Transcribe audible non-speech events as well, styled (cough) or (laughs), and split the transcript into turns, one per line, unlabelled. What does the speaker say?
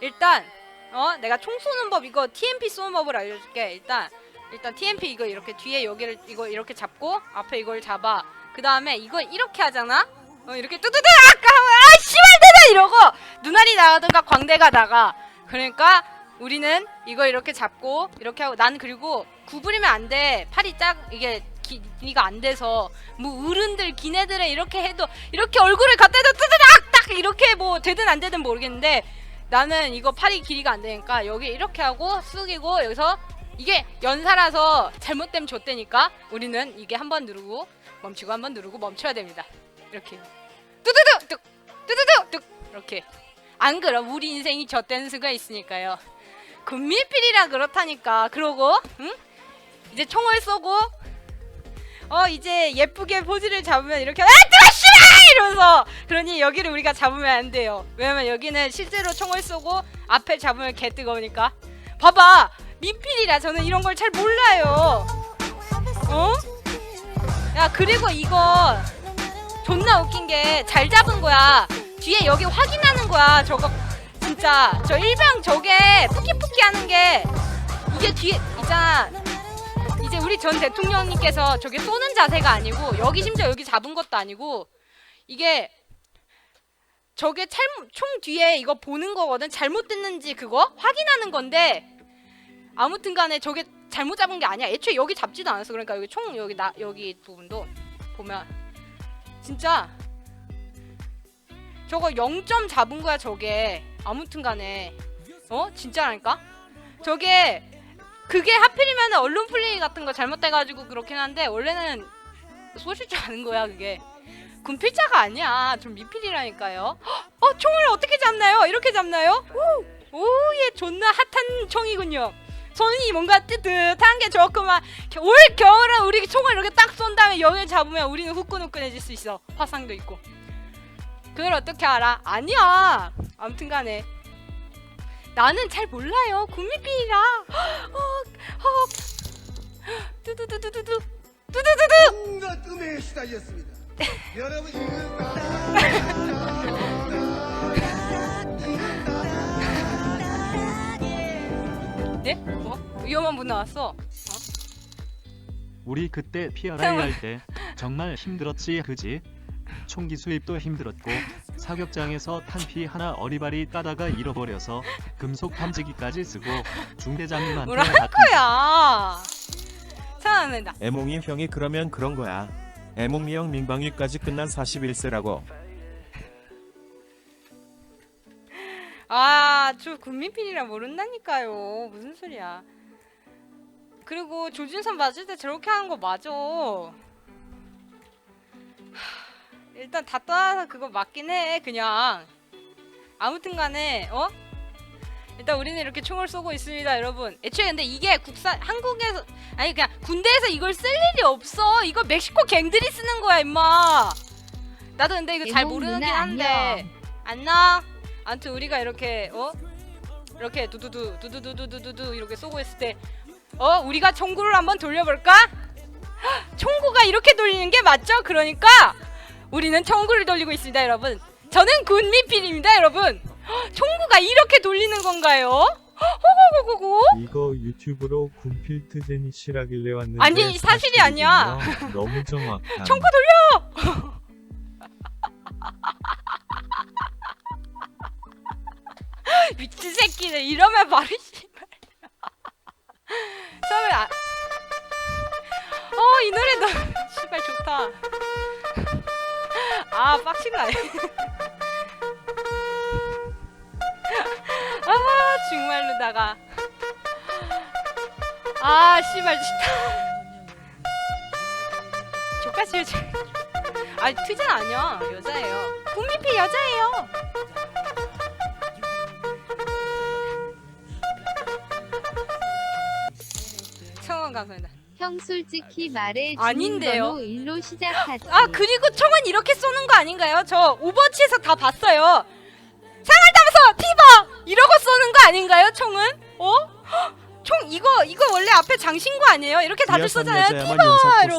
일단 어 내가 총 쏘는 법 이거 TMP 쏘는 법을 알려줄게. 일단 일단 TMP 이거 이렇게 뒤에 여기를 이거 이렇게 잡고 앞에 이걸 잡아. 그 다음에 이거 이렇게 하잖아. 어 이렇게 뚜두두 아까 아 씨발 되다 이러고 눈알이 나가든가 광대가 나가. 그러니까 우리는 이거 이렇게 잡고 이렇게 하고 난 그리고 구부리면 안 돼. 팔이 짝 이게 길이가 안 돼서 뭐 어른들 기네들은 이렇게 해도 이렇게 얼굴을 갖다 대도 뜨드닥 딱 이렇게 뭐 되든 안 되든 모르겠는데 나는 이거 팔이 길이가 안 되니까 여기 이렇게 하고 숙이고 여기서 이게 연사라서 잘못되면 좆대니까 우리는 이게 한 번 누르고 멈추고 한 번 누르고 멈춰야 됩니다. 이렇게 뚜두두 뚝 뚜두두 뚝 이렇게 안 그럼 우리 인생이 젖된 수가 있으니까요. 군밀필이라 그렇다니까. 그러고 응? 이제 총을 쏘고 어 이제 예쁘게 포즈를 잡으면 이렇게 아 들어시라 이러면서 그러니 여기를 우리가 잡으면 안 돼요. 왜냐면 여기는 실제로 총을 쏘고 앞에 잡으면 개 뜨거우니까. 봐봐 민필이라 저는 이런 걸 잘 몰라요. 어? 야 그리고 이거 존나 웃긴 게 잘 잡은 거야. 뒤에 여기 확인하는 거야. 저거 진짜 저 일병 저게 푸키푸키 하는 게 이게 뒤에 있잖아. 이제 우리 전 대통령님께서 저게 쏘는 자세가 아니고 여기 심지어 여기 잡은 것도 아니고 이게 저게 찰, 총 뒤에 이거 보는 거거든. 잘못됐는지 그거 확인하는 건데 아무튼 간에 저게 잘못 잡은 게 아니야. 애초에 여기 잡지도 않았어. 그러니까 여기 총 여기 나 여기 부분도 보면 진짜 저거 0점 잡은 거야 저게. 아무튼 간에. 어? 진짜라니까? 저게 그게 하필이면 언론 플레이 같은 거 잘못돼가지고 그렇긴 한데 원래는 쏘실 줄 아는 거야 그게. 군필자가 아니야. 좀 미필이라니까요. 어 총을 어떻게 잡나요? 이렇게 잡나요? 오오예 존나 핫한 총이군요. 손이 뭔가 뜨뜻한 게 좋구만. 겨- 올 겨울은 우리 총을 이렇게 딱 쏜 다음에 여기를 잡으면 우리는 후끈후끈해질 수 있어. 화상도 있고. 그걸 어떻게 알아? 아니야. 아무튼간에. 나는 잘 몰라요. 구미필이라 어, 어, 뚜두두두두두 뚜두두두
온갖 음해에 시달렸습니다. 여러분 이거
네? 뭐? 위험한 분 나왔어
우리 그때 PRI. 할 때 정말 힘들었지 그지? 총기 수입도 힘들었고 사격장에서 탄피 하나 어리바리 까다가 잃어버려서 금속 탐지기까지 쓰고 중대장님한테
뭐라
할다
거야 참나
애몽이 형이 그러면 그런 거야. 애몽이 형 민방위까지 끝난 41세라고.
아, 저 국민필이라 모른다니까요. 무슨 소리야. 그리고 조준선 맞을 때 저렇게 하는 거 맞아. 하, 일단 다 떠나서 그거 맞긴 해, 그냥. 아무튼 간에, 어? 일단 우리는 이렇게 총을 쏘고 있습니다, 여러분. 애초에 근데 이게 국산, 한국에서, 아니, 그냥 군대에서 이걸 쓸 일이 없어. 이거 멕시코 갱들이 쓰는 거야, 임마. 나도 근데 이거 잘 모르긴
누나
한데. 안녕. 아무튼 우리가 이렇게 어 이렇게 두두두 두두두두두두 이렇게 쏘고 있을 때 어 우리가 총구를 한번 돌려볼까? 헉, 총구가 이렇게 돌리는 게 맞죠? 그러니까 우리는 총구를 돌리고 있습니다, 여러분. 저는 군미필입니다, 여러분. 헉, 총구가 이렇게 돌리는 건가요? 헉, 호고고고고.
이거 유튜브로 군필트 제니씨라길래 왔는데
아니, 사실이 아니야.
사실이군요. 너무 정확한
총구 돌려. (laughs) 미친 새끼들 이러면 바로 씨발. (laughs) 처음에 아... 어 이 노래 너 씨발 좋다. 아 빡치네. (laughs) 아 정말로다가 아 씨발 진짜. 조카씨 아니 트전 아니야 여자예요. 국민피 여자예요. 청원 감사합니다.
형 솔직히 말해
아닌데요.
일로 시작하지.
아 그리고 총은 이렇게 쏘는 거 아닌가요? 저 오버워치에서 다 봤어요. 상을 담아서 티버 이러고 쏘는 거 아닌가요? 총은? 어? 헉, 총 이거 이거 원래 앞에 장신구 아니에요? 이렇게 다들 쏘잖아요. 티버 이러고.